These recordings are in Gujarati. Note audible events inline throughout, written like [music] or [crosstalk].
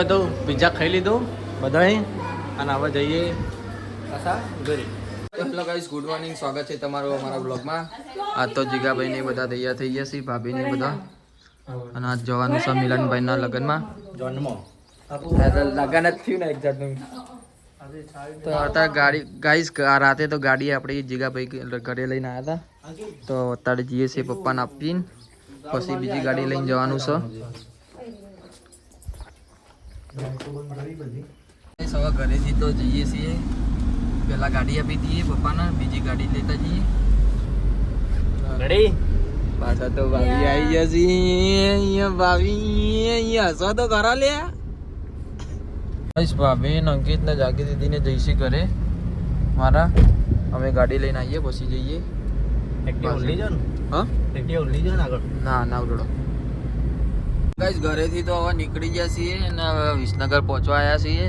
હતું પિઝા ખાઈ લીધું બધાએ અને હવે જઈએ પાછા ઘરે. હેલો ગાઈસ ગુડ મોર્નિંગ સ્વાગત છે તમારું અમારા બ્લોગમાં આ તો જીગાભાઈ ને બધા તૈયાર થઈ ગયા છે ભાભી ને બધા. અને આજ જવાનું છે મિલનભાઈ ના લગ્નમાં લગ્ન જ થયું ને એક જાતનું. તો અત્યારે ગાડી ગાઈસ રાતે તો ગાડી આપણી જીગાભાઈ ઘરે લઈને આવ્યા હતા. તો અત્યારે જઈએ છીએ પપ્પાને આપીને. પછી બીજી ગાડી લઈને જવાનું છે. સવા ઘરેથી તો જઈએ છીએ. પેલા ગાડી આપી દઈએ પપ્પાને બીજી ગાડી લેતા જઈએ. રેડી પાછા તો ભાભી આવી ગયા છે અહીંયા ભાભી અહીંયા હસવા તો ખરા લે. ભાભી ને અંકિત ને જાગી દીદી ને જઈશી ઘરે. મારા અમે ગાડી લઈને આવીએ પછી જઈએ. એક્ટિવ ઓલી જો ને? હા? એક્ટિવ ઓલી જો ને આગળ? ના ના ઉડો ગાઈસ ઘરેથી તો હવે નીકળી ગયા છીએ અને હવે વિસનગર પહોંચવા આવ્યા છીએ.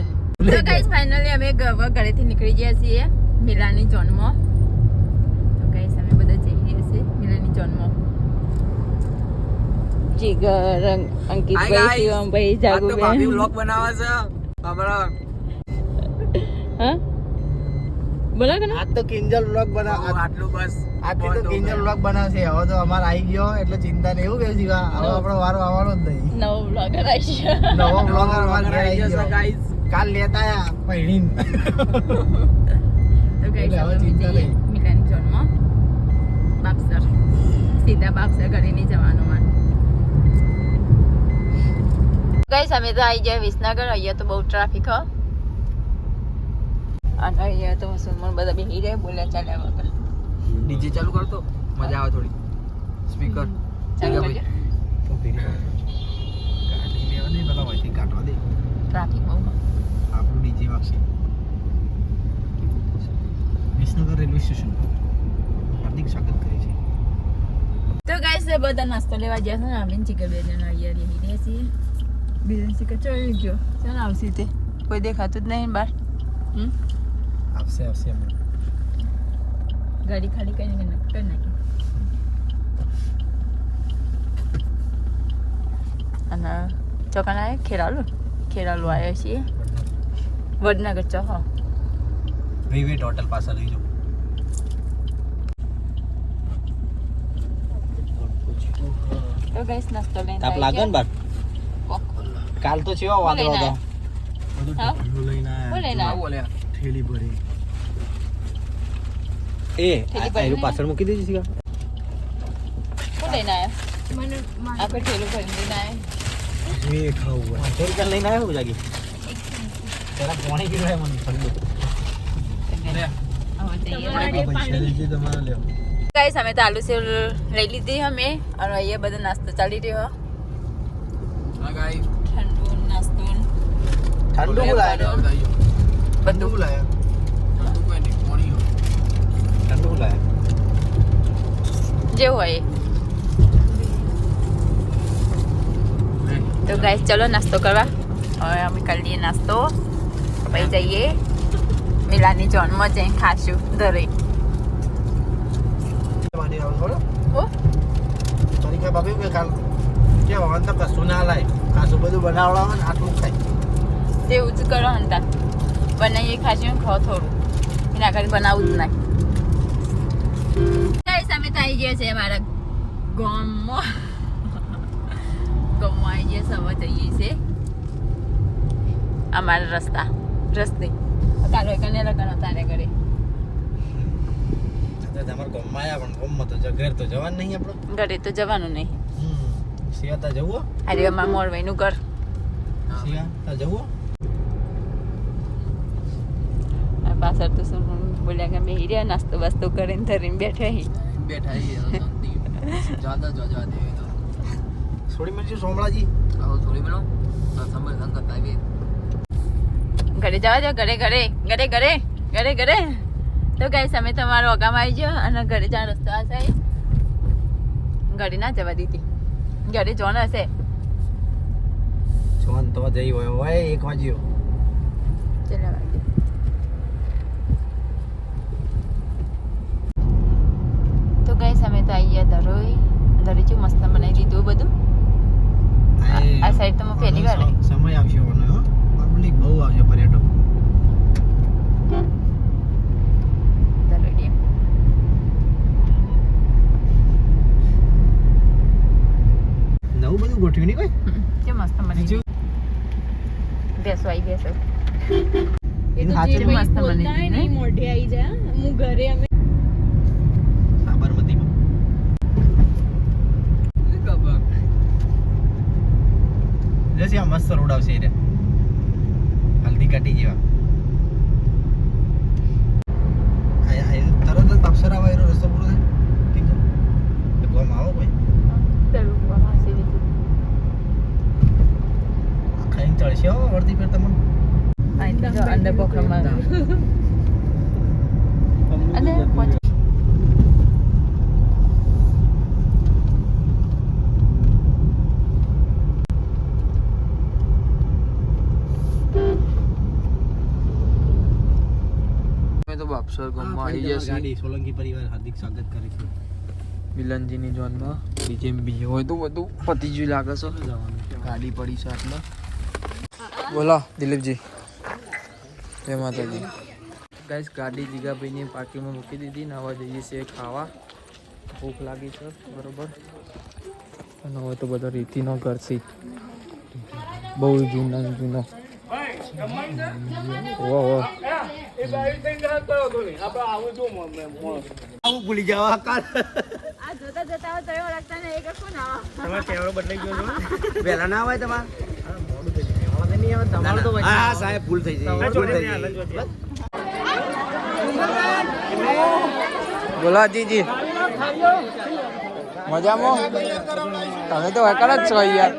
તો ગાઈસ ફાઇનલી અમે ઘરેથી નીકળી ગયા છીએ મિલાની જોનમાં તો ગાઈસ અમે બધા જઈ રહ્યા છીએ મિલાની જોનમાં જીગર અંક- અંકિતભાઈ શિવમભાઈ જાગુભાઈ વ્લોગ બનાવે છે. અમારા હા? બોલા કે આ તો કિંજલ વ્લોગ બનાવ. આટલું બસ. આજથી તો કિંજલ બ્લોગ બનાવશે. હવે તો અમારે આવી ગયો એટલે ચિંતા નહીં એવું કે જીવા હવે આપણો વારો આવવાનો જ નહીં. નવો બ્લોગર આવી નવો બ્લોગર અમારે આવી ગયો. ગાઈસ કાલ લેતા આયા પૈણીન. [laughs] તો ગાઈસ હવે ચિંતા નહીં. મિલાની જોનમાં બાપસર સીધા બાપસર ઘરે નહીં જવાનું માન ગાઈસ અમે તો આવી ગયા વિસનગર. અહીંયા તો બહુ ટ્રાફિક હો. અને અહીંયા તો મુસલમાન બધા બેસી રહ્યા બોલ્યા ચાલ્યા વગર. ડીજે ચાલુ કરતો મજા આવે થોડી. સ્પીકર. ચાલુ કરજો. ગાડી લેવા નહીં પેલા વહીથી કાઢવા દે. ટ્રાફિક બહુ. આપણું ડીજે વાગશે. વિસનગર રેલવે સ્ટેશન હાર્દિક સ્વાગત કરે છે. તો ગાઈસ એ બધા નાસ્તો લેવા ગયા છે ને અમે ચિકન બે જણા અહીંયા રહી રહ્યા છીએ. બીજું ચિકન ચડી ગયો. ચાલ આવશે તે. કોઈ દેખાતું જ નહીં બહાર હમ? આવશે આવશે અમે. ગાડી ખાલી કરીને કરી નાખી. અને ચોકાના આવે ખેરાલુ ખેરાલુ આવ્યા છીએ. વડનગર ચો હો વિવેટ હોટલ પાસે લઈ જાઉં તો ગાઈસ નાસ્તો લઈને તાપ આવી લાગે ને. બાર. કાલ તો ચેવો લઈને હતો બધું લઈને. આવ્યો? બોલ્યા થેલી ભરી. એ થેલી આ ભરીને? એનું પાછળ મૂકી દેજે સીગા શું લઈને આવ્યા આપણે ઠેલું ભરીને લઈને આવ્યા એ ખાવું હોય પાંચસો રૂપિયા લઈને આવ્યો જાગી પેલા પોણી કિલો મને ઠંડુ હવે જઈએ પૈસા લેજે તમારા લેવો ગાઈસ અમે તો આલુ સેવ લઈ લીધી અમે અને અહીંયા બધો નાસ્તો ચાલી રહ્યો હા ગાઈસ ઠંડુ નાસ્તો ઠંડુ લાયા બધું લાયા ઠંડુ કોઈ નહીં પાણી હોય. લાયા જે હોય. તો ગાઈસ ચલો નાસ્તો કરવા. હવે અમે કરી લઈએ નાસ્તો. પછી જઈએ. મિલાની જોનમાં જઈને ખાશું તારી કે બાપી કે કાલ? કે વાહન તો કશું ના લાય. કાશું બધું બનાવડાવે ને આટલું ખાય. તેવું જ કરો હંતા બનાવીએ ખાશું ખાઓ થોડું. એના કરી બનાવવું જ તો આવી ગયા છે અમારા ગામમાં. ગામમાં આવી ગયા હવે જઈએ છે. અમારા રસ્તા. રસ્તે. તારો કને લગન તારે ઘરે. તમારે ગામમાં આવ્યા પણ ગામમાં તો ઘર તો જવાનું નહીં આપણું ઘરે તો જવાનું નહીં. સિયાતા જવું અરે અમારા મોરવાઈનું ઘર. સિયાતા જવું પાછળ તો શું બોલ્યા કે અમે રહ્યા નાસ્તો વાસ્તો કરીને ધરીને બેઠા હી. બેઠા હી. જ્યાદા જો જા તો. થોડી મિનિટ સોમળાજી આવો થોડી મિનિટ સંભળ સંગત આવી ઘરે જવા જાવ ઘરે ઘરે ઘરે ઘરે ઘરે ઘરે. તો ગાઈસ અમે તમારો અગામ આવી ગયો અને ઘરે જવા રસ્તો આ છે. ઘરે ના જવા દીધી. ઘરે જોન હશે. જોન તો જઈ હોય હોય એક વાગ્યો. ચલા વાગે તો ગાઈસ અમે તો આવી ગયા દરોઈ દરી મસ્ત બનાવી દીધું બધું. આ સાઈડ તો હું પહેલી વાર સમય આવશે ઓનો પબ્લિક બહુ આવશે પર્યટકો નવું બધું ગોઠવ્યું નહીં કોઈ? જે મસ્ત બની બેસો આઈ બેસો. એ તો જે મસ્ત બની નહીં મોઢે આવી જાય હું ઘરે અમે સાબરમતીમાં જશે આ મસ્ત રોડ આવશે એ હલ્દી કાઢી જેવા. તરત જ અપ્સરા વાયરો રસ્તો પૂરો થાય? ઠીક ગોમ આવો કોઈ. ખાઈને ચડશે હો વળતી ફેર તમને. અંદર પોખરણમાં અને તો બાપસર ગામમાં આવી જશે. સોલંકી પરિવાર હાર્દિક સ્વાગત કરે છે. મિલનજીની જોનમાં. બીજે બીજે હોય તો બધું પતી લાગે છે. જવાનું ગાડી પડી છે આટલા બોલો દિલીપજી. જય માતાજી. ગાઈસ ગાડી જીગાભાઈની પાર્કિંગમાં મૂકી દીધી. ને હવે જઈએ છીએ ખાવા. ભૂખ લાગી છે બરોબર. અને હવે તો બધો રીતિનો ઘર છે. બહુ જૂનો જૂના. જૂનો ઓહો ઓહો. આવું ભૂલી જવા કાલ આ જોતા જોતા આવો ઓળખતા નહીં કે કોણ આવા? તમારો ચહેરો બદલાઈ ગયો છે? વહેલા ના આવે તમારે? તમારું તો હા હા, સાહેબ ભૂલ થઈ જાય ભૂલ થઈ જાય બોલો જીજી મજામાં? તમે તો વકલ જ છો યાર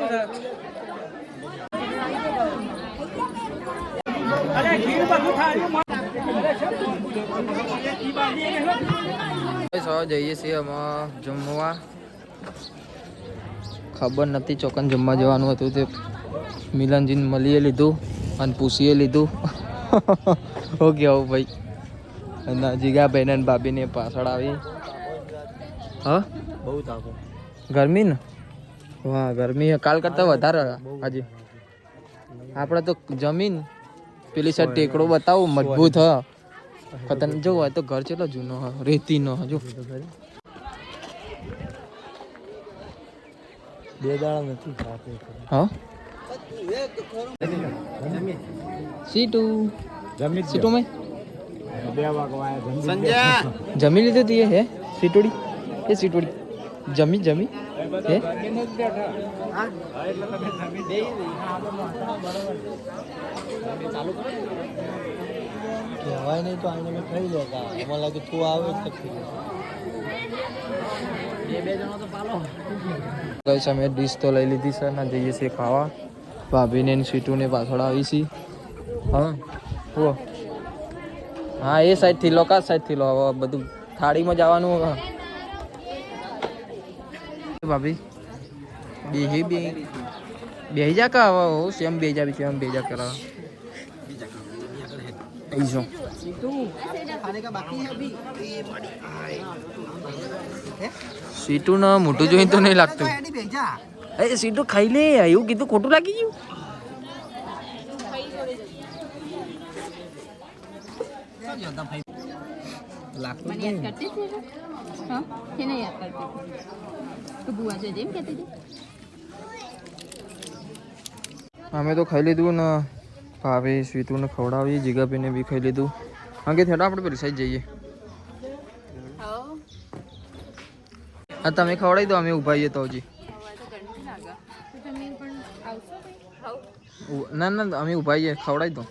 જઈએ છીએ અમે જમવા. ખબર નથી ચોકન જમવા જવાનું હતું તે મિલનજીને મળીએ લીધું અને પૂછીએ લીધું. [laughs] ઓકે આવું ભાઈ. અને જીગાભાઈ ને ભાભીને પાછળ આવી. હા? બહુ તાપો. ગરમી ને? વાહ ગરમી કાલ કરતા વધારે હાજી આપણે તો જમીન પેલી સાઈડ ટેકડો બતાવું મજબૂત હ. ખતર જો હોય તો ઘર ચેટલો જૂનો હ રેતી નો જો બે દાડા નથી ખાતે હા સીટુ જમી સીટુ મેં બે વાગવા સંજય જમી લીધું તીએ હે સીટોડી એ સીટોડી જમી જમી હે કહેવાય નહીં તો આને મેં ખાઈ લેતા એમાં લાગે તું આવે તો ગઈ અમે ડીશ તો લઈ લીધી છે ને જઈએ છીએ ખાવા. ભાભીને સીટુને પાછળ આવી છી હા હો હા, એ સાઈડથી લો, કા સાઈડથી લો? હવે બધું થાળીમાં જવાનું. ભાભી, બેહી બે બેહી જા કા હવે સેમ બેજા બી સેમ બેજા કરા এই যো સીટુ ના મોટું જોઈને તો નહીં લાગતું. એ સીટુ ખાઈ લે એવું કીધું ખોટું લાગી ગયું? અમે તો ખાઈ લીધું ને ભાભી સ્વીતુને ખવડાવી જીગાભાઈને બી ખાઈ લીધું. અંગે થેડા આપણે પેલી સાઈડ જઈએ. હા તમે ખવડાવી દો અમે ઊભા તો હજી ના ના અમે ઊભા છીએ ખવડાવી દો.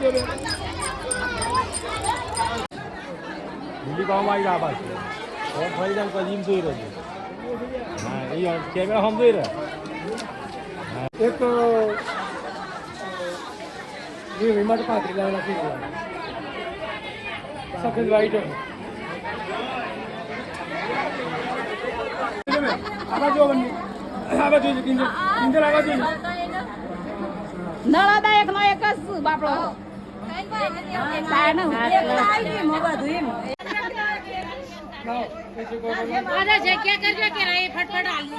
Gracias. પાવામાં આવી આ બાજુ હવે ફરી જાય પછી એમ જોઈ રહ્યો હા એ કેમેરા હમ જોઈ રહ્યા એક એ વિમાન પાંત્રી લાવેલા છે સફેદ વાઈટ આ બાજુ બંને આ બાજુ કિંજલ કિંજલ આ બાજુ નળાદા એક નો એક જ બાપડો આધા જગ્યા કરજો કે રહી ફટફટ આલુ.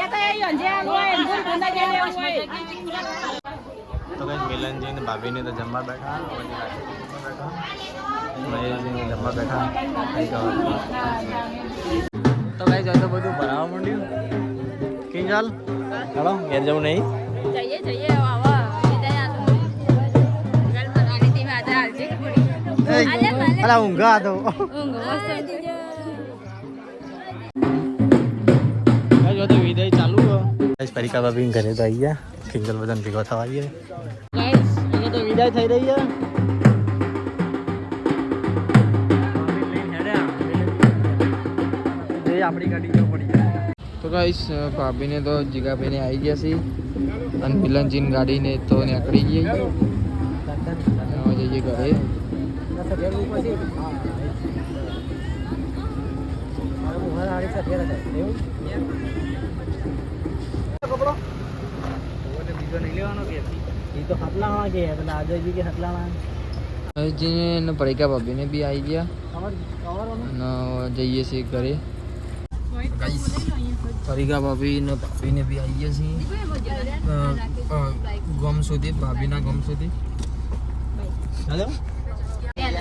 એ તો એ અંજે હોય અંજે ગુંદા કે લેવું હોય. તો કઈ મિલનજી ને ભાભીને તો જમવા બેઠા. મહેશજીને જમવા બેઠા. તો કઈ જાય તો બધું ભરાવા માંડ્યું. કિંજલ ચાલો ઘેર જવું નહીં. જઈએ જઈએ. પડી અલા ઊંઘા હતો ઊંઘ મસ્ત કઈ જો તો વિદાય ચાલુ ગાઈસ પરિકા ભાભી ઘરે તો આવી ગયા કિંજલ બધાને ભેગો થવા આવીએ ગાઈસ અહીંયા તો વિદાય થઈ રહી છે તો ગાઈસ ભાભીને તો જીગાભાઈને આવી ગયા છે અને મિલનજીન ગાડીને તો નીકળી ગઈ હવે જઈએ ઘરે મહેશજીને અને પરિકા ભાભીને બી આવી ગયા. અને જઈએ છીએ ઘરે. પરિકા ભાભી ને ભાભીને બી આવી ગયા છીએ. ગમ સુધી ભાભીના ગમ સુધી. ચાલો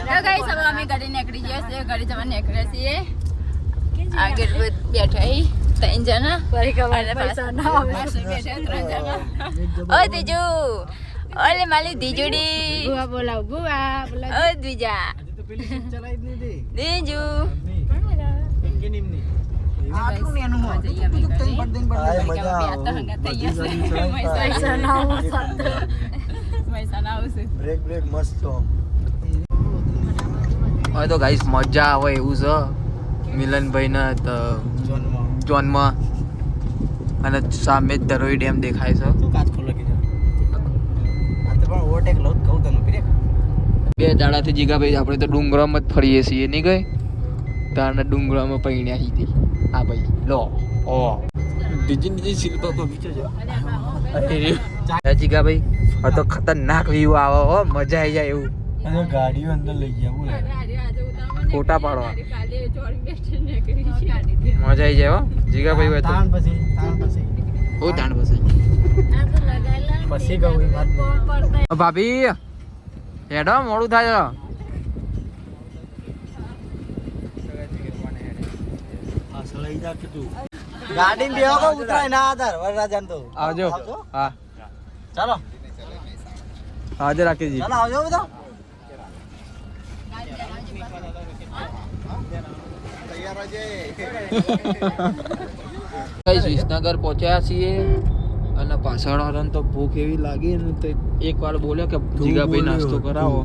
તો ગાઈસ હવે અમે ઘરે નીકળી ગયા છીએ. ઘરે જવા નીકળ્યા છીએ. આગળ બેઠા હી ત્રણ જણા. અને પાછળ પાછળ બેઠા ત્રણ જણા. [laughs] ઓ દીજુ ઓલે માલી દીજુડી બુઆ બોલાવ બુઆ બોલાવ. ઓ દ્વિજા દીજુ બ્રેક બ્રેક મસ્ત હવે તો ગાઈસ મજા આવે એવું છે. મિલનભાઈ ને જોનમાં. અને સામે જ દરોઈ ડેમ દેખાય છે. બે દાડાથી જીગાભાઈ આપણે તો ડુંગરામાં જ ફરીએ છીએ નહીં ગઈ તારના ડુંગરામાં પૈણ્યા હતી આ ભાઈ લો ઓ. ડીજી ડીજી શિલ્પા તો જીગાભાઈ આ તો ખતરનાક વ્યૂ આવે હો મજા આવી જાય એવું. ગાડીઓ અંદર લઈ ગયા બોલે. ફોટા પાડવા. મજા આવી જાય હો. જીગાભાઈ હોય તો. પછી તાણ પછી. બહુ તાણ પછી. પછી કહું વાત ભાભી હેડો મોડું થાય ગાડી બેહો ઉતરાય ના આધાર વરરાજાન તો. આવજો. હા. ચાલો. હાજર રાખીજી ચાલો આવજો બધા. કઈ [laughs] વિસનગર પહોંચ્યા છીએ અને પાછળ વાળા તો ભૂખ એવી લાગી ને તો એક વાર બોલ્યો કે જીગાભાઈ નાસ્તો કરાવો.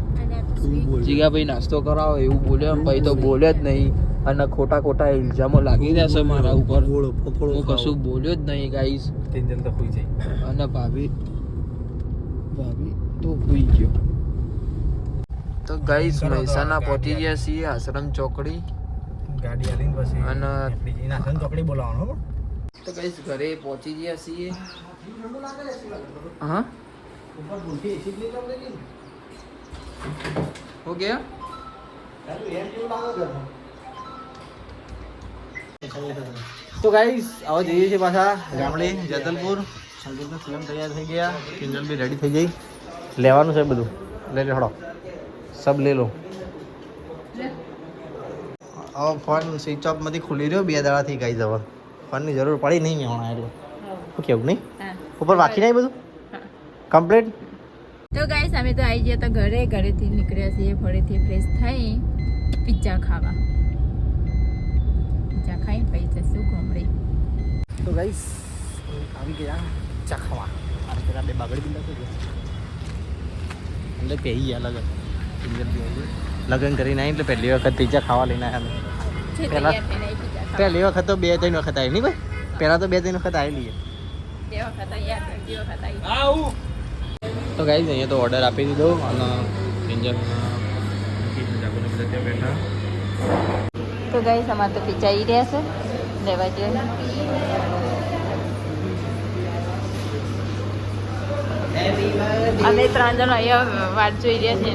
જીગાભાઈ નાસ્તો કરાવો એવું બોલ્યો ભાઈ તો બોલ્યો જ નહીં. અને ખોટા ખોટા ઇલ્ઝામો લાગી રહ્યા છે મારા ઉપર. હું કશું બોલ્યો જ નહીં ગાઈસ. કિંજલ તો ખુઈ જાય. અને ભાભી ભાભી તો ભૂઈ ગયો. તો ગાઈસ મહેસાણા પહોંચી ગયા છીએ આશ્રમ ચોકડી. ગાડી આલીને પછી અને નીકળી જઈએ. નાખન ચોકડી બોલાવવાનો તો કઈ ઘરે પહોંચી ગયા છીએ. હા? હો ગયા? તો ગાઈસ હવે જઈએ છીએ પાછા ગામડે જતલપુર. સંગીતનો ફિલ્મ તૈયાર થઈ ગયા. કિંજલ બી રેડી થઈ ગઈ. લેવાનું છે બધું. લઈ લે હડો સબ લે લો. હવે ફોન સ્વિચ ઓફમાંથી ખુલી રહ્યો બે દાડાથી ગઈ જવા. ફોનની જરૂર પડી નહીં હમણાં એટલે. શું કેવું નહીં? ઉપર બાકી નહીં બધું? કમ્પ્લીટ તો ગાઈસ અમે તો આવી ગયા તો ઘરે ઘરેથી નીકળ્યા છીએ ફરીથી ફ્રેશ થઈ પિઝા ખાવા. પિઝા ખાઈ પછી જશું ઘોમડી તો ગાઈસ આવી ગયા ચા ખાવા. અને પેલા બે બાગડી બિંદા પહેરી અલગ એટલે પહેરી લગન કરીને આવી એટલે પહેલી વખત પીઝા ખાવા લઈને આવ્યા પહેલા- પહેલી વખત તો બે ત્રણ વખત આવી નહીં ભાઈ? પહેલાં તો બે ત્રણ વખત આવેલી તો ગાઈ અહીંયા તો ઓર્ડર આપી દીધો અને ઇન્જન તો ગાઈસ અમારે તો પીઝા આવી રહ્યા છે. લેવા જઈએ. અમે ત્રણ જણ અહીંયા વાત જોઈ રહ્યા છીએ.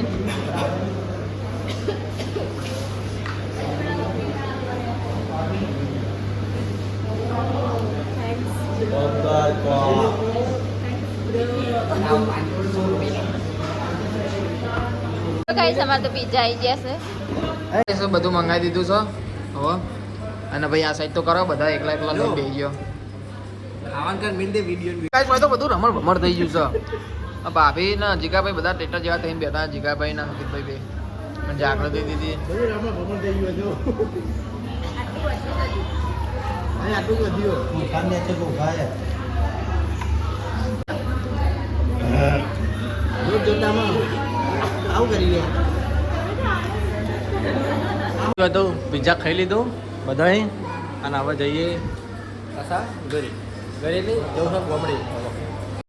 તો ગાઈસ અમારે તો પિઝા આવી ગયા છે? શું બધું મંગાવી દીધું છે? હો. અને ભાઈ આ સાઈડ તો કરો બધા એકલા એકલા લઈ બે ગયો. ખાવાનું મિલ દે વીડિયો ગાઈસ તો બધું રમણ ભમણ થઈ ગયું છે. ભાભી ના જીગાભાઈ બધા ટેટર જેવા થઈને બેઠા જીગાભાઈ ને અંકિતભાઈ બે. જાગૃતિ બધું થઈ ગયું હતું અહીં આટલું વધ્યું ખાને છે બહુ ખાય રોજ જોતામાં આવું કરી રહ્યા બધું પિઝા ખાઈ લીધું બધાએ અને હવે જઈએ પાછા ઘરે. ઘરે નહીં જવું છે ગોમડી